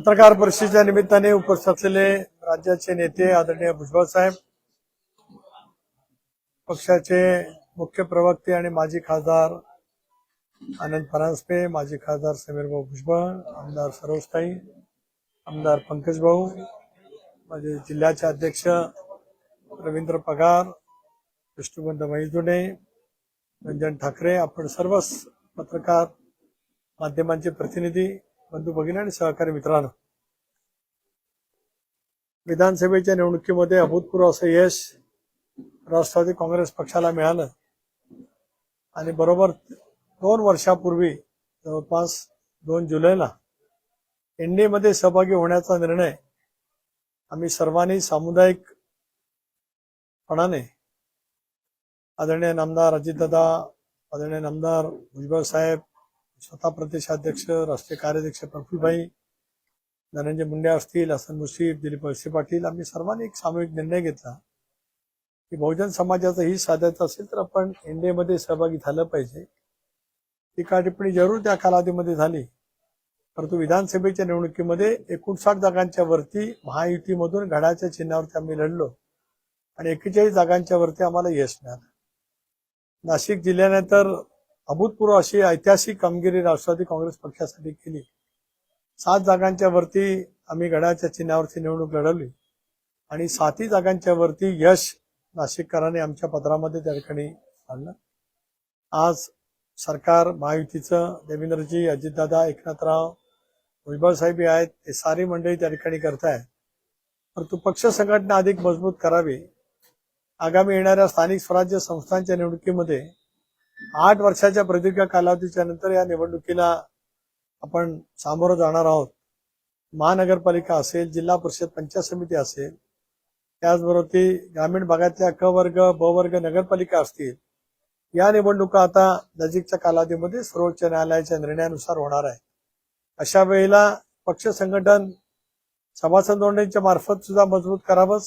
पत्रकार परिषदेच्या निमित्ताने उपस्थित असलेले राज्याचे नेते आदरणीय भुजबळ साहेब पक्षाचे मुख्य प्रवक्ते आणि माजी खासदार आनंद फरांसपे माजी खासदार समीर भाऊ भुजबळ आमदार सरोजताई आमदार पंकज भाऊ माझे जिल्ह्याचे अध्यक्ष रवींद्र पगार विष्णुबंध मैजुने रंजन ठाकरे आपण सर्वच पत्रकार माध्यमांचे प्रतिनिधी बंधू भगिनी आणि सहकारी मित्रांनो विधानसभेच्या निवडणुकीमध्ये अभूतपूर्व असं यश राष्ट्रवादी काँग्रेस पक्षाला मिळालं. आणि बरोबर दोन वर्षापूर्वी जवळपास दोन जुलैला एनडीएमध्ये सहभागी होण्याचा निर्णय आम्ही सर्वांनी सामुदायिकपणाने आदरणीय नामदार अजितदादा आदरणीय नामदार भुजबळ साहेब स्वतः प्रदेशाध्यक्ष राष्ट्रीय कार्याध्यक्ष प्रफुलभाई धनंजय मुंडे असतील हसन मुश्रीफ दिलीप वळसे पाटील आम्ही सर्वांनी एक सामूहिक निर्णय घेतला की बहुजन समाजाचं ही साधायचं असेल तर आपण एनडीएमध्ये सहभागी झालं पाहिजे. टीका टिप्पणी जरूर त्या कालावधीमध्ये झाली. परंतु विधानसभेच्या निवडणुकीमध्ये एकोणसाठ जागांच्या वरती महायुतीमधून घडाच्या चिन्हावरती आम्ही लढलो आणि एकेचाळीस जागांच्या वरती आम्हाला यश मिळालं. नाशिक जिल्ह्याने तर अभूतपूर्व अशी ऐतिहासिक कामगिरी राष्ट्रवादी काँग्रेस पक्षासाठी केली. सात जागांच्या वरती आम्ही गडाच्या चिन्हावरती निवडणूक लढवली. आणि सातही जागांच्या वरती यश नाशिककरांनी आमच्या पत्रामध्ये त्या ठिकाणी आणलं. आज सरकार महायुतीचं देवेंद्रजी अजितदादा एकनाथराव भुजबळ साहेब आहेत हे सारी मंडळी त्या ठिकाणी करतायत. परंतु पक्ष संघटना अधिक मजबूत करावी. आगामी येणाऱ्या स्थानिक स्वराज्य संस्थांच्या निवडणुकीमध्ये आठ वर्षाच्या प्रदीर्घ कालावधीच्या नंतर या निवडणुकीला आपण सामोरं जाणार आहोत. महानगरपालिका असेल जिल्हा परिषद पंचायत समिती असेल त्याचबरोबर ती ग्रामीण भागातल्या क वर्ग ब वर्ग नगरपालिका असतील या निवडणुका आता नजीकच्या कालावधीमध्ये सर्वोच्च न्यायालयाच्या निर्णयानुसार होणार आहे अशा वेळेला पक्ष संघटन सभासद नोंदणीच्या मार्फत सुद्धा मजबूत करावंच.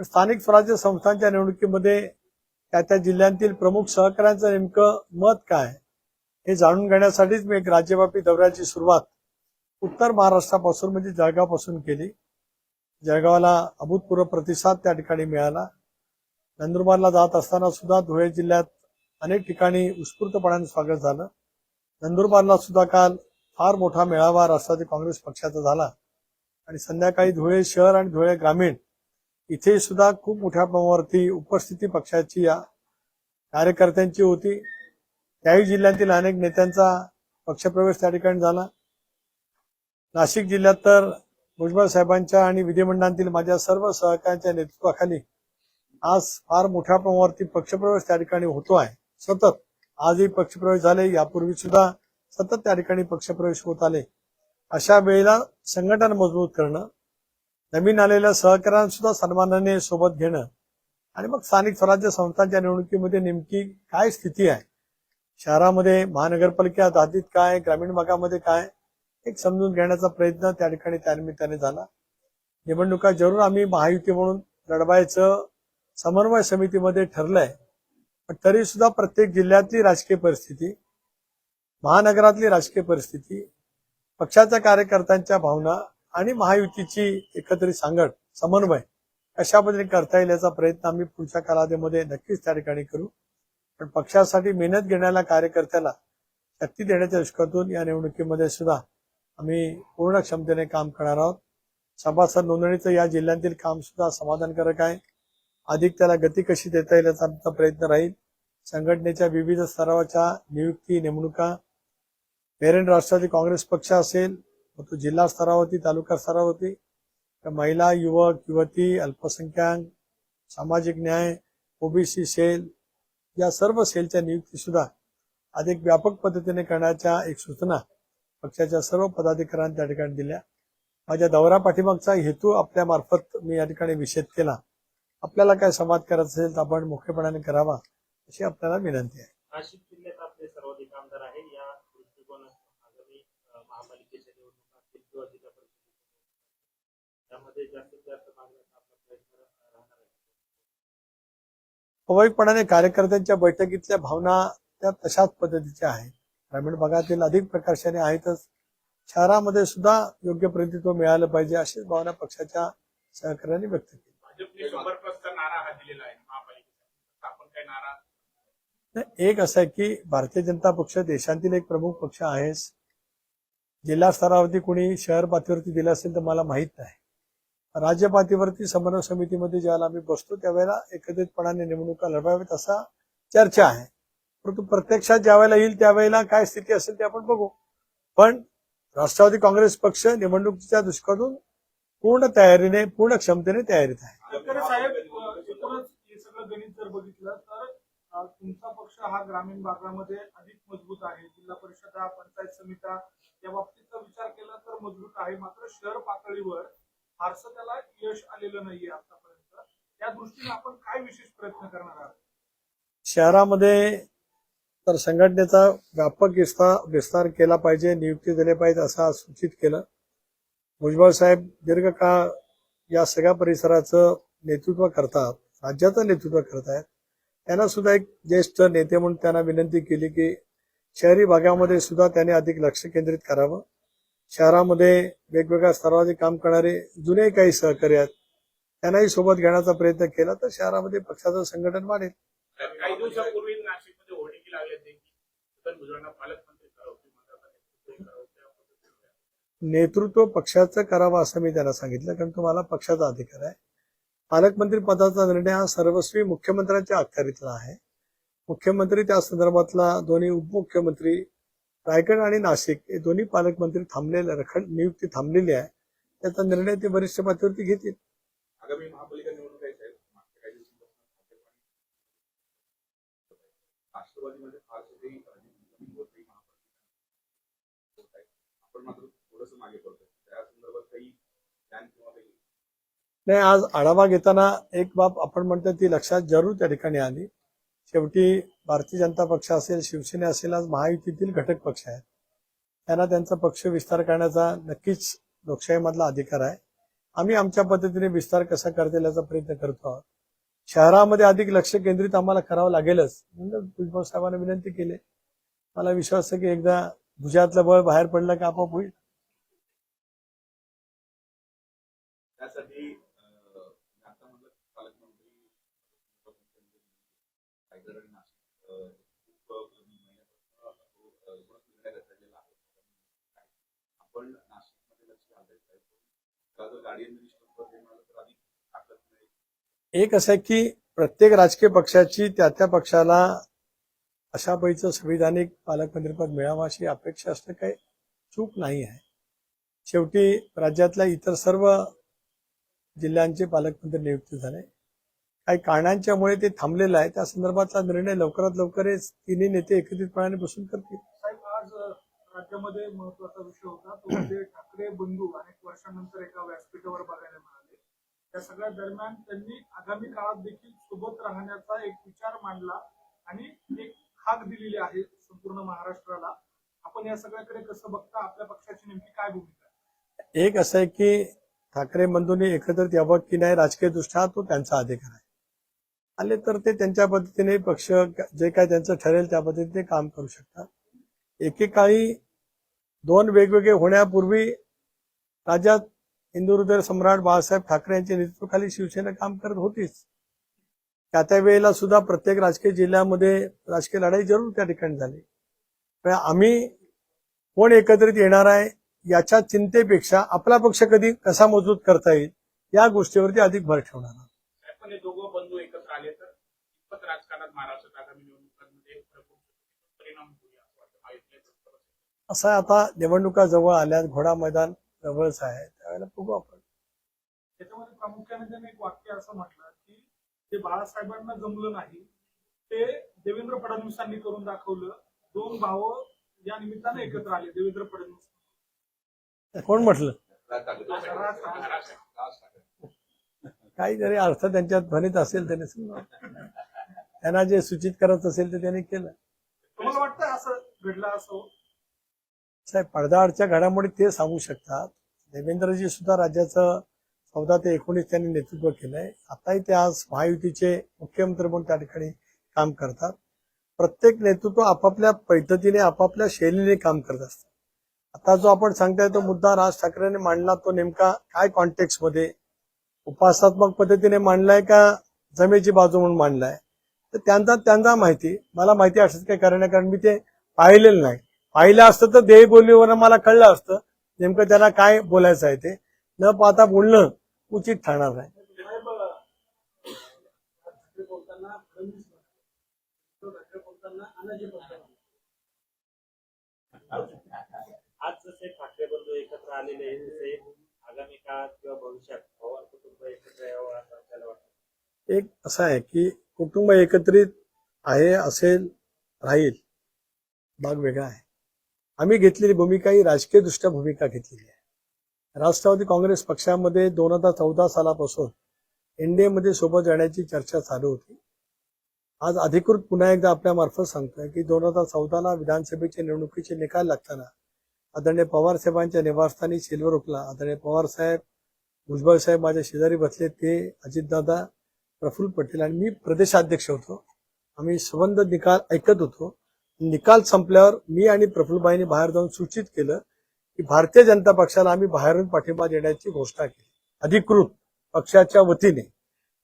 स्थानिक स्वराज्य संस्थांच्या निवडणुकीमध्ये त्या त्या जिल्ह्यांतील प्रमुख सहकाऱ्यांचं नेमकं मत काय? हे जाणून घेण्यासाठीच मी एक राज्यव्यापी दौऱ्याची सुरुवात उत्तर महाराष्ट्रापासून म्हणजे जळगावपासून केली. जळगावला अभूतपूर्व प्रतिसाद त्या ठिकाणी मिळाला. नंदुरबारला जात असताना सुद्धा धुळे जिल्ह्यात अनेक ठिकाणी उत्स्फूर्तपणाने स्वागत झालं. नंदुरबारला सुद्धा काल फार मोठा मेळावा राष्ट्रवादी काँग्रेस पक्षाचा झाला. आणि संध्याकाळी धुळे शहर आणि धुळे ग्रामीण इथे सुद्धा खूप मोठ्या प्रमाणावरती उपस्थिती पक्षाची या कार्यकर्त्यांची होती. त्याही जिल्ह्यातील अनेक नेत्यांचा पक्षप्रवेश त्या ठिकाणी झाला. नाशिक जिल्ह्यात तर भुजबळ साहेबांच्या आणि विधिमंडळातील माझ्या सर्व सहकाऱ्यांच्या नेतृत्वाखाली आज फार मोठ्या प्रमाणावरती पक्षप्रवेश त्या ठिकाणी होतो आहे. सतत आजही पक्षप्रवेश झाले. यापूर्वी सुद्धा सतत त्या ठिकाणी पक्षप्रवेश होत आले. अशा वेळेला संघटन मजबूत करणं नवीन आलेल्या सहकाऱ्यांना सुद्धा सन्मानाने सोबत घेणं आणि मग स्थानिक स्वराज्य संस्थांच्या निवडणुकीमध्ये नेमकी काय स्थिती आहे? शहरामध्ये महानगरपालिका आधीत काय? ग्रामीण भागामध्ये काय? एक समजून घेण्याचा प्रयत्न त्या ठिकाणी त्यानिमित्ताने झाला. निवडणुका जरूर आम्ही महायुती म्हणून लढवायचं समन्वय समितीमध्ये ठरलंय. पण तरी सुद्धा प्रत्येक जिल्ह्यातली राजकीय परिस्थिती महानगरातली राजकीय परिस्थिती पक्षाच्या कार्यकर्त्यांच्या भावना आणि महायुतीची एकत्रित सांगड समन्वय कशा पद्धतीने करता येईल याचा प्रयत्न आम्ही पुढच्या कालावधीमध्ये नक्कीच त्या ठिकाणी करू. पण पक्षासाठी मेहनत घेण्याला कार्यकर्त्याला शक्ती देण्याच्या दृष्टीतून या निवडणुकीमध्ये सुद्धा आम्ही पूर्ण क्षमतेने काम करणार आहोत. सभासद नोंदणीचं या जिल्ह्यातील काम सुद्धा समाधानकारक आहे. अधिक त्याला गती कशी देता येईल याचा आमचा प्रयत्न राहील. संघटनेच्या विविध स्तरावरच्या नियुक्ती नेमणुका पेरेंट राष्ट्रवादी काँग्रेस पक्ष असेल मग तो जिल्हा स्तरावरती तालुका स्तरावरती तर महिला युवक युवती अल्पसंख्याक सामाजिक न्याय ओबीसी सेल या सर्व सेलच्या नियुक्ती सुद्धा अधिक व्यापक पद्धतीने करण्याच्या एक सूचना पक्षाच्या सर्व पदाधिकाऱ्यांनी त्या ठिकाणी दिल्या. माझ्या दौरा पाठीमागचा हेतू आपल्या मार्फत मी या ठिकाणी विषेद केला. आपल्याला काय संवाद करायचा असेल तर आपण मुख्यपणाने करावा अशी आपल्याला विनंती आहे. नाशिक जिल्ह्यात आपले सर्वाधिक आमदार आहे या दृष्टिकोनात आगामी अ, महापालिकेच्या निवडणुका असतील किंवा जिल्हा परिषद त्यामध्ये जास्तीत जास्त मागण्याचा आपला प्रयत्न राहणार आहे. स्वाभाविकपणाने कार्यकर्त्यांच्या बैठकीतल्या भावना त्या तशाच पद्धतीच्या आहेत. ग्रामीण भागातील अधिक प्रकर्षाने आहेतच. शहरामध्ये सुद्धा योग्य प्रतिनिधित्व मिळालं पाहिजे अशीच भावना पक्षाच्या सहकार्याने व्यक्त केली. भाजपने शंभर प्लसचा नारा हा दिलेला आहे. महापालिकेचा. आपण काय नारा? नाही, एक असं आहे की भारतीय जनता पक्ष देशातील एक प्रमुख पक्ष आहेच. जिल्हा स्तरावरती कोणी शहर पातळीवरती दिलं असेल तर मला माहीत नाही. राज्यपातीवरती समन्वय समितीमध्ये ज्यावेळेला आम्ही बसतो त्यावेळेला एकत्रितपणाने निवडणुका लढवाव्यात असा चर्चा आहे. परंतु प्रत्यक्षात ज्यावेळेला येईल त्यावेळेला काय स्थिती असेल ते आपण बघू. पण राष्ट्रवादी काँग्रेस पक्ष निवडणुकीच्या दृष्टीकोनातून पूर्ण तयारीने पूर्ण क्षमतेने तयारीत आहे. बघितलं तर तुमचा पक्ष हा ग्रामीण भागामध्ये अधिक मजबूत आहे. जिल्हा परिषदा पंचायत समित्या या बाबतीचा विचार केला तर मजबूत आहे. मात्र शहर पातळीवर फारसं त्याला यश आलेलं नाहीये आतापर्यंत. त्या दृष्टीने आपण काय विशेष प्रयत्न करणार आहात? शहरामध्ये तर संघटनेचा व्यापक विस्तार विस्तार केला पाहिजे नियुक्ती दिले पाहिजे असं सूचित केलं. भुजबळ साहेब दीर्घकाळ या सगळ्या परिसराचं नेतृत्व करतात राज्याचं नेतृत्व करतायत. त्यांना सुद्धा एक ज्येष्ठ नेते म्हणून त्यांना विनंती केली की शहरी भागामध्ये सुद्धा त्यांनी अधिक लक्ष केंद्रित करावं. शहरामध्ये वेगवेगळ्या स्तरावरती काम करणारे जुने काही सहकारी आहेत त्यांनाही सोबत घेण्याचा प्रयत्न केला तर शहरामध्ये पक्षाचं संघटन वाढेल. काही दिवसापूर्वी नाशिकमध्ये होर्डिंग लागले नेतृत्व पक्षाचं करावं असं मी त्यांना सांगितलं कारण तुम्हाला पक्षाचा अधिकार आहे. पालकमंत्री पदाचा निर्णय हा सर्वस्वी मुख्यमंत्र्यांच्या अखत्यारीतला आहे. मुख्यमंत्री त्या संदर्भातला दोन्ही उपमुख्यमंत्री रायगड आणि नाशिक हे दोन्ही पालकमंत्री थांबलेले रखड नियुक्ती थांबलेली आहे. त्याचा निर्णय ते वरिष्ठ पातळीवरती घेतील. आगामी महापालिका निवडणूक आहे साहेब. मागच्या काही दिवसांपासून भाजप आणि राष्ट्रवादीमध्ये फारसे काही कमी होत नाही महापालिका होत आहे. आपण मात्र थोडस मागे पडतोय. त्या संदर्भात काही प्लॅन किंवा काही नाही आज आढावा घेताना एक बाब आपण म्हणतो ती लक्षात जरूर त्या ठिकाणी आली. शेवटी भारतीय जनता पक्ष असेल शिवसेना असेल आज महायुतीतील घटक पक्ष आहेत. त्यांना त्यांचा पक्ष विस्तार करण्याचा नक्कीच लोकशाहीमधला अधिकार आहे. आम्ही आमच्या पद्धतीने विस्तार कसा करता येईल याचा प्रयत्न करतो आहोत. शहरामध्ये अधिक लक्ष केंद्रित आम्हाला करावं लागेलच. म्हणून भुजबळ साहेबांना विनंती केली. मला विश्वास आहे की एकदा भुजातलं बळ बाहेर पडलं की आपोआप होईल त्यासाठी अं, आता म्हटलं पालकमंत्री रायगड आणि नाशिक अं, खूप महिन्यापासून तो, अं, एकूणच निर्णय रचलेला आपण नाशिकमध्ये लक्ष घालायचं तर अधिक ताकद मिळेल एक असं आहे की प्रत्येक राजकीय पक्षाची त्या त्या पक्षाला अशा पैचं संविधानिक पालकमंत्रीपद मिळावं अशी अपेक्षा असणं काही चूक नाही आहे. शेवटी राज्यातल्या इतर सर्व जिल्ह्यांचे पालकमंत्री नियुक्त झाले. काही कारणांच्यामुळे ते थांबलेलं आहे. त्या संदर्भातला निर्णय लवकरात लवकर हे तिन्ही नेते एकत्रितपणाने बसून करतील. आज राज्यामध्ये महत्त्वाचा विषय होता. तो म्हणजे ठाकरे बंधू अनेक वर्षानंतर एका व्यासपीठावर बघायला मिळाले. त्या सगळ्या दरम्यान त्यांनी आगामी काळात देखील सोबत राहण्याचा एक विचार मांडला आणि एक हाक दिलेली आहे संपूर्ण महाराष्ट्राला. आपण या सगळ्याकडे कसं बघता? आपल्या पक्षाची नेमकी काय भूमिका एक असं आहे की ठाकरे बंधूंनी एकत्रित यावं की नाही राजकीय दृष्ट्या तो त्यांचा अधिकार आहे. आले तर ते त्यांच्या पद्धतीने पक्ष जे काय त्यांचं ठरेल त्या पद्धतीने काम करू शकतात. एकेकाळी दोन वेगवेगळे होण्यापूर्वी राज्यात हिंदू हृदय सम्राट बाळासाहेब ठाकरे यांच्या नेतृत्वाखाली शिवसेना काम करत होतीच. त्या त्या वेळेला सुद्धा प्रत्येक राजकीय जिल्ह्यामध्ये राजकीय लढाई जरूर त्या ठिकाणी झाली. पण आम्ही कोण एकत्रित येणार आहे याच्या चिंतेपेक्षा आपला पक्ष कधी कसा मजबूत करता येईल या गोष्टीवरती अधिक भर ठेवणार आहोत. साहेब, पण हे दोघं बंधू एकत्र आले तर कितपत राजकारणात महाराष्ट्रात आगामी निवडणुकांमध्ये फरक होऊ शकतो? परिणाम होईल असं आता निवडणुका जवळ आल्यात घोडा मैदान जवळच आहे त्यावेळेला बघू आपण. त्याच्यामध्ये प्रामुख्याने त्यांनी एक वाक्य असं म्हटलं की जे बाळासाहेबांना जमलं नाही ते देवेंद्र फडणवीसांनी करून दाखवलं. दोन भाव या निमित्ताने एकत्र आले देवेंद्र फडणवीस. कोण म्हटलं? ठाकरे. काहीतरी अर्थ त्यांच्यात ध्वनीत असेल त्यांनी समजा त्यांना जे सूचित करत असेल ते त्यांनी केलं. तुम्हाला वाटतं असं घडलं असं? साहेब पडद्याआडच्या घडामोडी ते सांगू शकतात. देवेंद्रजी सुद्धा राज्याचं चौदा ते एकोणीस त्यांनी नेतृत्व केलंय. आताही ते आज महायुतीचे मुख्यमंत्री म्हणून त्या ठिकाणी काम करतात. प्रत्येक नेतृत्व आपापल्या पद्धतीने आपापल्या शैलीने काम करत असतात आता जो आपण सांगताय तो मुद्दा राज ठाकरेंनी मांडला तो नेमका काय कॉन्टेक्स्टमध्ये? उपासात्मक पद्धतीने मांडलाय का जमेची बाजू म्हणून मांडलाय? तर त्यांचा त्यांचा माहिती. मला माहिती असं काही कारण नाही कारण मी ते पाहिलेलं नाही. पाहिलं असतं तर देही बोलीवर मला कळलं असतं नेमकं त्यांना काय बोलायचं आहे ते. न पाहता बोलणं उचित ठरणार नाही. आज जसे ठाकरे बंधू एकत्र आलेले आहेत आगामी काळात किंवा भविष्यात पवार कुटुंब एकत्र यावं असं आपल्याला वाटतं? एक असं आहे की कुटुंब एकत्रित आहे असेल राहील. भाग वेगळा आहे. आम्ही घेतलेली भूमिका ही राजकीयदृष्ट्या भूमिका घेतलेली आहे. राष्ट्रवादी काँग्रेस पक्षामध्ये दोन हजार चौदा सालापासून एनडीएमध्ये सोबत जाण्याची चर्चा चालू होती. आज अधिकृत पुन्हा एकदा आपल्यामार्फत सांगतोय की दोन हजार चौदाला विधानसभेच्या निवडणुकीचे निकाल लागताना आदरणीय पवार साहेबांच्या निवासस्थानी सिल्वर उकला आदरणीय पवार साहेब भुजबळ साहेब माझ्या शेजारी बसले ते अजितदादा प्रफुल्ल पटेल आणि मी प्रदेशाध्यक्ष होतो. आम्ही संबंध निकाल ऐकत होतो. निकाल संपल्यावर मी आणि प्रफुल्लबाईंनी बाहेर जाऊन सूचित केलं की भारतीय जनता पक्षाला आम्ही बाहेरून पाठिंबा देण्याची घोषणा केली. अधिकृत पक्षाच्या वतीने.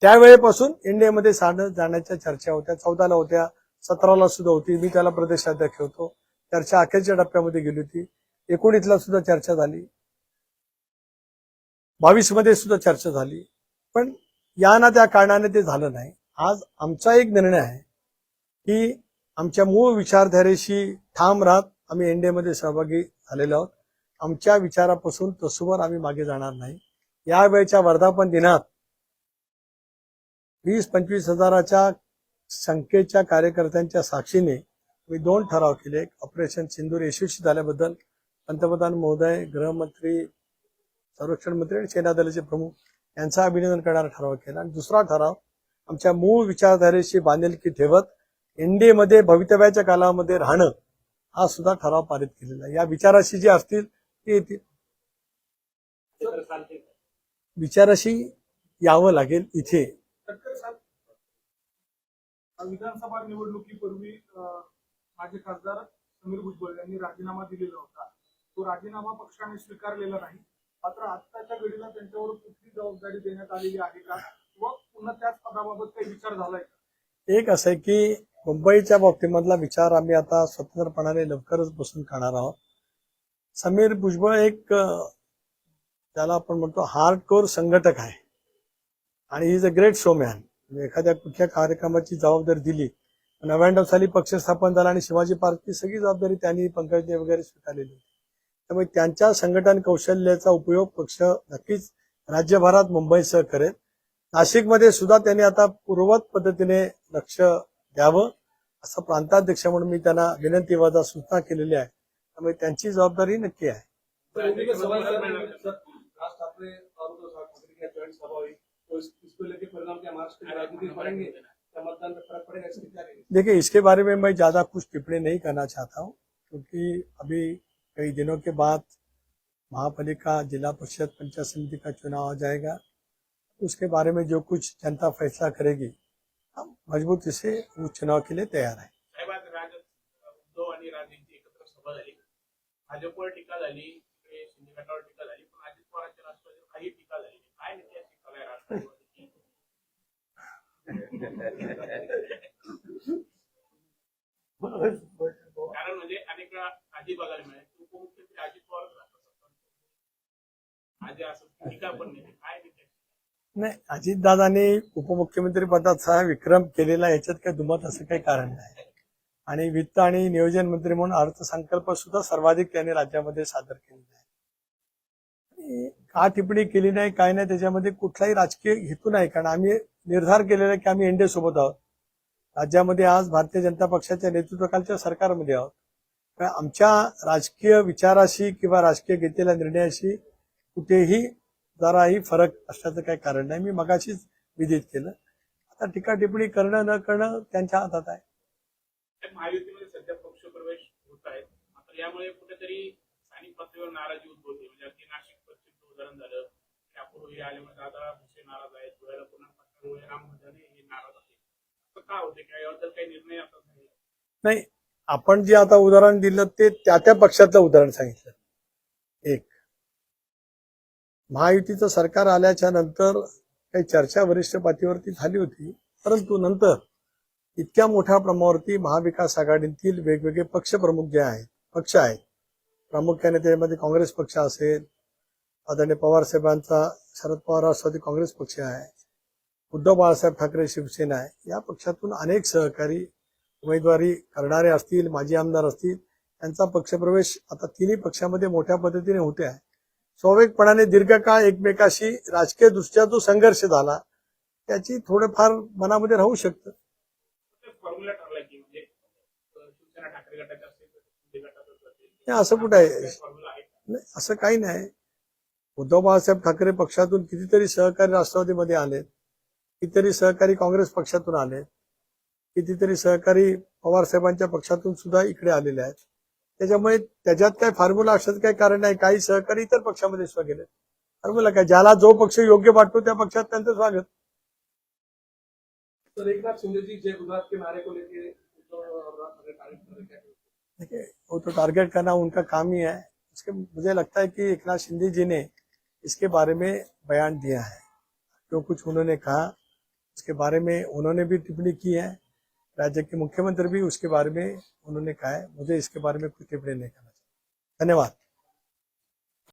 त्यावेळेपासून इंडियामध्ये साधं जाण्याच्या चर्चा होत्या. चौदाला होत्या सतराला सुद्धा होती. मी त्याला प्रदेशाध्यक्ष होतो. चर्चा अखेरच्या टप्प्यामध्ये गेली होती. एकोणीसला सुद्धा चर्चा झाली. बावीसमध्ये सुद्धा चर्चा झाली. पण या ना त्या कारणाने ते झालं नाही. आज आमचा एक निर्णय आहे की आमच्या मूळ विचारधारेशी ठाम राहत आम्ही एनडीएमध्ये सहभागी झालेलो आहोत. आमच्या विचारापासून तसूवर आम्ही मागे जाणार नाही. यावेळच्या वर्धापन दिनात वीस पंचवीस हजाराच्या संख्येच्या कार्यकर्त्यांच्या साक्षीने मी दोन ठराव केले. एक ऑपरेशन सिंदूर यशस्वी झाल्याबद्दल पंतप्रधान महोदय गृहमंत्री संरक्षण मंत्री आणि सेना दलाचे प्रमुख यांचा अभिनंदन करणारा ठराव केला. आणि दुसरा ठराव आमच्या मूळ विचारधारेशी बांधिलकी ठेवत एनडीएमध्ये भवितव्याच्या कालामध्ये राहणं हा सुद्धा ठराव पारित केलेला आहे. या विचाराशी जे असतील ते येतील. विचाराशी यावं लागेल इथे. विधानसभा निवडणुकीपूर्वी माझे खासदार समीर भुजबळ यांनी राजीनामा दिलेला होता. तो राजीनामा पक्षाने स्वीकारलेला नाही. मात्र आत्ताच्या घडीला त्यांच्यावर कुठली जबाबदारी देण्यात आलेली आहे का? व पुन्हा त्याच पदाबाबत काही विचार झालाय का? एक असं आहे की मुंबईच्या बाबतीमधला विचार आम्ही आता स्वतंत्रपणाने लवकरच बसून करणार आहोत. समीर भुजबळ एक त्याला आपण म्हणतो हार्ड कोर संघटक आहे. आणि इज अ ग्रेट शोमॅन म्हणजे एखाद्या कुठल्या कार्यक्रमाची जबाबदारी दिली नव्याण्णव साली पक्ष स्थापन झाला आणि शिवाजी पार्कची सगळी जबाबदारी त्यांनी पंकजने वगैरे स्वीकारलेली होती. त्यामुळे त्यांच्या संघटन कौशल्याचा उपयोग पक्ष नक्कीच राज्यभरात मुंबईसह करेल. नाशिकमध्ये सुद्धा त्यांनी आता पूर्ववत पद्धतीने लक्ष द्यावं असं प्रांताध्यक्ष म्हणून मी त्यांना विनंती वजा सूचना केलेली आहे. त्यामुळे त्यांची जबाबदारी नक्की आहे. देखिए इसके बारे में मैं ज्यादा कुछ टिप्पणी नहीं करना चाहता हूँ क्योंकि अभी कई दिनों के बाद महापालिका जिला परिषद पंचायत समिति का चुनाव आ जाएगा। उसके बारे में जो कुछ जनता फैसला करेगी हम मजबूती से उस चुनाव के लिए तैयार हैं। साहेब आज राज उद्धव आणि राजेंची एकत्र सभा झाली भाजपवर टीका झाली इकडे शिंदे गटावर टीका झाली पण अजित पवारांच्या राष्ट्रवादीवर काही टीका झाली नाही. काय नेते अशी टीका आहे राष्ट्रवादीची कारण म्हणजे अनेक वेळा आधी बघायला मिळेल की उपमुख्यमंत्री अजित पवारच राहतात आधी असं टीका पण नाही. काय उपमुख्यमंत्री पदाचा विक्रम केलेला याच्यात काही दुमत असं काही कारण नाही. आणि वित्त आणि नियोजन मंत्री म्हणून अर्थसंकल्प सुद्धा सर्वाधिक त्यांनी राज्यामध्ये सादर केलेला आहे. का टिप्पणी केली नाही काय नाही त्याच्यामध्ये कुठलाही राजकीय हेतू नाही कारण आम्ही निर्धार केलेला आहे की आम्ही एनडीए सोबत आहोत. राज्यामध्ये आज भारतीय जनता पक्षाच्या नेतृत्वाखालच्या सरकारमध्ये आहोत. आमच्या राजकीय विचाराशी किंवा राजकीय घेतलेल्या निर्णयाशी कुठेही जराही फरक असण्याचं काही कारण नाही. मी मगाशीच विदित केलं. आता टीका टिप्पणी करणं न करणं त्यांच्या हातात आहे. महायुतीमध्ये सध्या पक्ष प्रवेश होत आहेत मात्र यामुळे कुठेतरी स्थानिक पातळीवर नाराजी उद्भवते. म्हणजे अगदी नाशिक पश्चिमचं उदाहरण झालं. त्यापूर्वी आल्यामुळे दादा भुसे नाराज आहेत. धुळ्याला पुन्हा पक्षामुळे राम भजने हे नाराज आहेत असं का होते? किंवा याबद्दल काही निर्णय आता झाले नाही आपण जे आता उदाहरण दिलं ते त्या त्या पक्षातलं उदाहरण सांगितलं. एक. महायुतीचं सरकार आल्याच्यानंतर काही चर्चा वरिष्ठ पातळीवरती झाली होती. परंतु नंतर इतक्या मोठ्या प्रमाणावरती महाविकास आघाडीतील वेगवेगळे पक्ष प्रमुख जे आहेत पक्ष आहेत प्रामुख्याने त्यामध्ये काँग्रेस पक्ष असेल आदरणीय पवारसाहेबांचा शरद पवार राष्ट्रवादी काँग्रेस पक्ष आहे उद्धव बाळासाहेब ठाकरे शिवसेना आहे या पक्षातून अनेक सहकारी उमेदवारी करणारे असतील माजी आमदार असतील त्यांचा पक्षप्रवेश आता तिन्ही पक्षामध्ये मोठ्या पद्धतीने होते आहे स्वाभाविकपणाने दीर्घकाळ एकमेकाशी राजकीय दृष्ट्या जो संघर्ष झाला त्याची थोडंफार मनामध्ये राहू शकतं. म्हणजे असं कुठं आहे? असं काही नाही. उद्धव बाळासाहेब ठाकरे पक्षातून कितीतरी सहकारी राष्ट्रवादीमध्ये आलेत कितीतरी सहकारी काँग्रेस पक्षातून आलेत कितीतरी सहकारी पवार साहेबांच्या पक्षातून सुद्धा इकडे आलेले आहेत. त्याच्यामुळे त्याच्यात काय फॉर्म्युला असण्याचं काही कारण नाही. काही सहकारी इतर पक्षामध्ये सुद्धा गेले फॉर्म्युला काय? ज्याला जो पक्ष योग्य वाटतो त्या पक्षात त्यांचं स्वागत। देखिए वो तो टारगेट करना उनका काम ही है। उसके मुझे लगता है कि एक नाथ शिंदे जी ने इसके बारे में बयान दिया है। जो कुछ उन्होंने कहा उसके बारे में उन्होंने भी टिप्पणी की है। राज्य के मुख्यमंत्री भी उसके बारे में उन्होंने कहा है। मुझे इसके बारे में कुछ टिप्पणी नहीं करना चाहिए। धन्यवाद।